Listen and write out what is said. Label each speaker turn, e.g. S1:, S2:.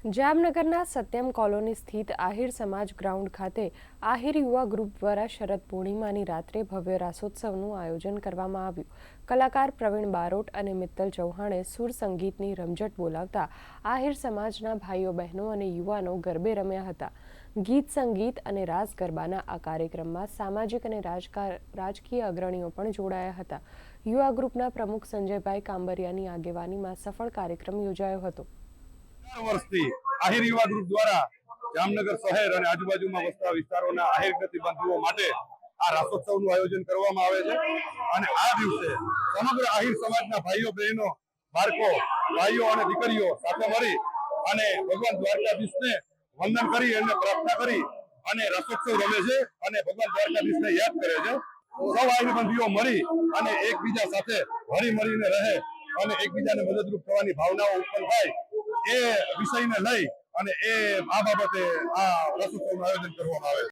S1: જામનગરના સત્યમ કોલોની સ્થિત આહિર સમાજ ગ્રાઉન્ડ ખાતે આહિર યુવા ગ્રુપ દ્વારા શરદ પૂર્ણિમાની રાત્રે ભવ્ય રાસોત્સવનું આયોજન કરવામાં આવ્યું. કલાકાર પ્રવીણ બારોટ અને મિત્તલ ચૌહાણે સુર સંગીતની રમઝટ બોલાવતા આહિર સમાજના ભાઈઓ, બહેનો અને યુવાનો ગરબે રમ્યા હતા. ગીત સંગીત અને રાસ ગરબાના આ કાર્યક્રમમાં સામાજિક અને રાજકીય અગ્રણીઓ પણ જોડાયા હતા. યુવા ગ્રુપના પ્રમુખ સંજયભાઈ કાંબરિયાની આગેવાનીમાં સફળ કાર્યક્રમ યોજાયો હતો.
S2: વર્ષથી આહિર યુવા ગ્રુપ દ્વારા જામનગર શહેર અને આજુબાજુમાં વસતા વિસ્તારોના આહિર જ્ઞાતિ માટે આ રાસોત્સવનું આયોજન કરવામાં આવે છે. અને આ દિવસે સમગ્ર આહિર સમાજના ભાઈઓ, બહેનો, બાળકો, ભાઈઓ અને દીકરીઓ સાથે મળી અને ભગવાન દ્વારકાધીશને વંદન કરી અને પ્રાર્થના કરી અને રાસોત્સવ રમે છે અને ભગવાન દ્વારકાધીશને યાદ કરે છે. સૌ આહિર બંધીઓ મળી અને એકબીજા સાથે હળી મળીને રહે અને એકબીજાને મદદરૂપ થવાની ભાવનાઓ ઉત્પન્ન થાય એ વિષયને લઈ અને એ આ બાબતે આ રસોત્સવનું આયોજન કરવામાં આવે